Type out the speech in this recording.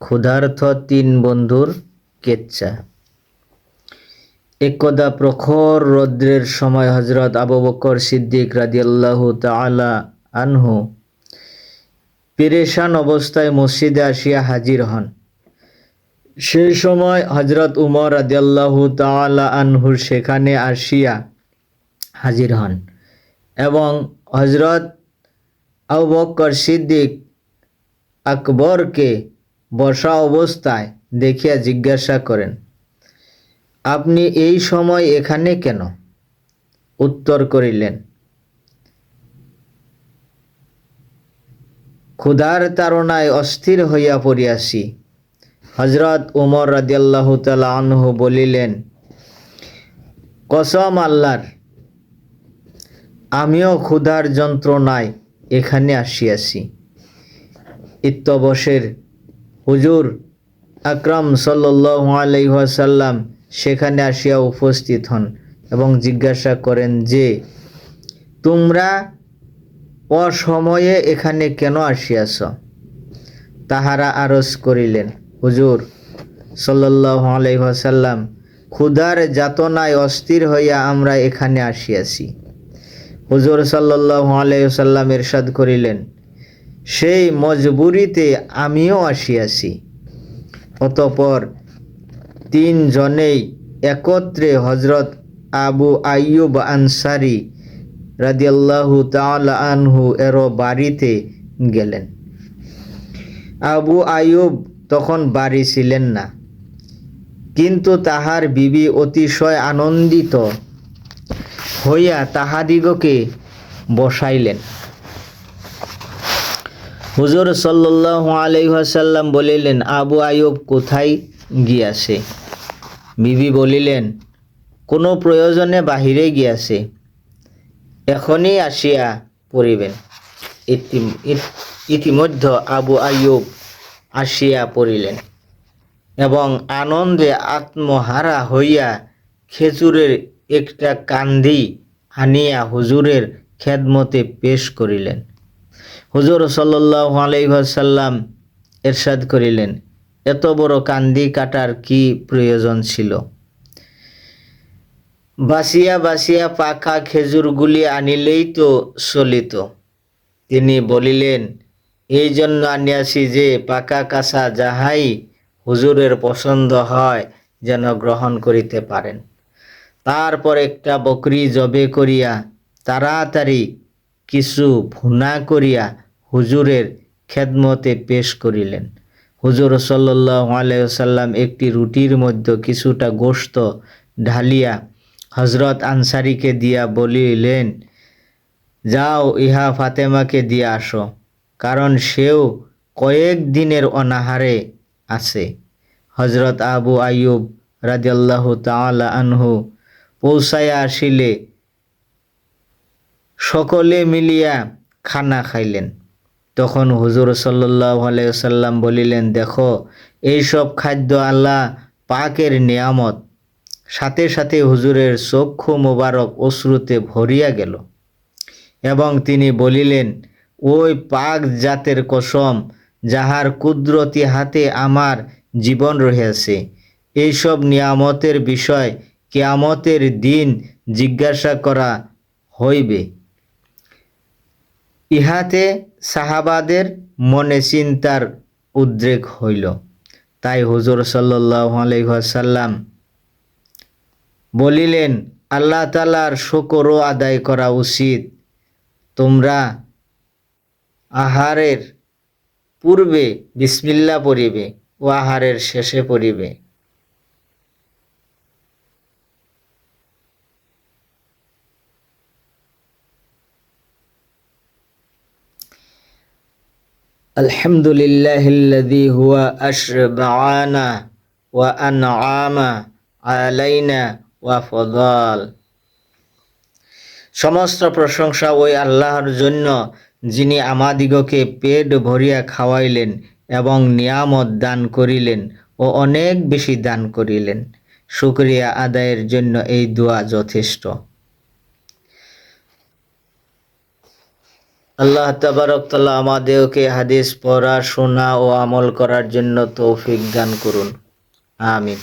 ক্ষুধার্থ তিন বন্ধুর কেচ্ছা। একদা প্রখর রৌদ্রের সময় হজরত আবু বকর সিদ্দিক রাদিয়াল্লাহু তাআলা আনহু পেরেশান অবস্থায় মসজিদে আসিয়া হাজির হন। সেই সময় হজরত উমর রাদিয়াল্লাহু তাআলা আনহু সেখানে আসিয়া হাজির হন এবং হজরত আবু বকর সিদ্দিক আকবরকে বসা অবস্থায় দেখিয়া জিজ্ঞাসা করেন, আপনি এই সময় এখানে কেন? উত্তর করিলেন ক্ষুধার তাড়নায় অস্থির হইয়া পড়িয়াছি। হজরত উমর রাদিয়াল্লাহু তাআলা আনহু বলিলেন, কসম আল্লাহর, আমিও ক্ষুধার যন্ত্রণায় এখানে আসিয়াছি। ইত্যবসের হুজুর আকরাম আলাইহি ওয়াসাল্লাম সেখানে আসিয়া উপস্থিত হন এবং জিজ্ঞাসা করেন যে, তোমরা অসময়ে এখানে কেন আসিয়াছ? তাহারা আরজ করিলেন, হুজুর, সাল্লাল্লাহু আলাইহি ওয়াসাল্লাম, ক্ষুধার যাতনায় অস্থির হইয়া আমরা এখানে আসিয়াছি। হুজুর সাল্লাল্লাহু আলাইহি ওয়াসাল্লাম ইরশাদ করিলেন সেই মজবুরিতে আমিও আসিয়াছি। অতপর তিনজনেই একত্রে হজরত আবু আইয়ুব আনসারি রাদিয়াল্লাহু তাআলা আনহু এর বাড়িতে গেলেন। আবু আইয়ুব তখন বাড়ি ছিলেন না, কিন্তু তাহার বিবি অতিশয় আনন্দিত হইয়া তাহাদিগকে বসাইলেন। হুজুর সাল্লাল্লাহু আলাইহি ওয়াসাল্লাম বলিলেন, আবু আয়ুব কোথায় গিয়াছে? বিবি বলিলেন, কোনো প্রয়োজনে বাহিরে গিয়াছে। এখনই আসিয়া পড়িবেন। ইতি- ইত- ইতিমধ্যে আবু আয়ুব আসিয়া পড়িলেন এবং আনন্দে আত্মহারা হইয়া খেজুরের একটা কান্দি আনিয়া হুজুরের খেদমতে পেশ করিলেন। হুজুর সাল্লাহ আলাইসাল্লাম এরশাদ করিলেন, এত বড় কান্দি কাটার কি প্রয়োজন ছিল? বাসিয়া বাসিয়া পাকা খেজুরগুলি আনিলেই তো চলিত। তিনি বলিলেন, এই জন্য আনিয়াছি যে পাকা কাঁচা যাহাই হুজুরের পছন্দ হয় যেন গ্রহণ করিতে পারেন। তারপর একটা বকরি জবে করিয়া তাড়াতাড়ি কিছু ভুনা করিয়া হুজুরের খেদমতে পেশ করিলেন। হুজুর আলাইসাল্লাম একটি রুটির মধ্যে কিছুটা গোশত ঢালিয়া হজরত আনসারিকে দিয়া বলিলেন, যাও, ইহা ফাতেমাকে দিয়ে আসো, কারণ সেও কয়েক দিনের অনাহারে আছে। হজরত আবু আয়ুব রাদিয়াল্লাহ তাআলা আনহু পৌঁছাইয়া আসিলে সকলে মিলিয়া খানা খাইলেন। তখন হুজুর আলাইসাল্লাম বলিলেন, দেখো এইসব খাদ্য আল্লাহ পাকের নিয়ামত। সাথে সাথে হুজুরের চক্ষু মোবারক অশ্রুতে ভরিয়া গেল এবং তিনি বলিলেন, ওই পাক জাতের কসম যাহার কুদরতি হাতে আমার জীবন রহিয়াছে এইসব নিয়ামতের বিষয় কেয়ামতের দিন জিজ্ঞাসা করা হইবে। ইহাতে সাহাবাদের মনে চিন্তার উদ্রেক হইল। তাই হুজুর সাল্লাহ আলাইসাল্লাম বলিলেন, আল্লাহ তালার শকরও আদায় করা উচিত। তোমরা আহারের পূর্বে বিসমিল্লা পড়িবে ও আহারের শেষে পড়িবে। الحمد لله الذي هو أشبعنا وأنعام علينا وفضل সমস্ত প্রশংসা ওই আল্লাহর জন্য যিনি আমাদিগকে পেট ভরিয়া খাওয়াইলেন এবং নিয়ামত দান করিলেন ও অনেক বেশি দান করিলেন শুকরিয়া আদায়ের জন্য এই দোয়া যথেষ্ট আল্লাহ তাবারক তাআলা আমাদেরকে হাদিস পড়া, শোনা ও আমল করার জন্য তৌফিক দান করুন। আমিন।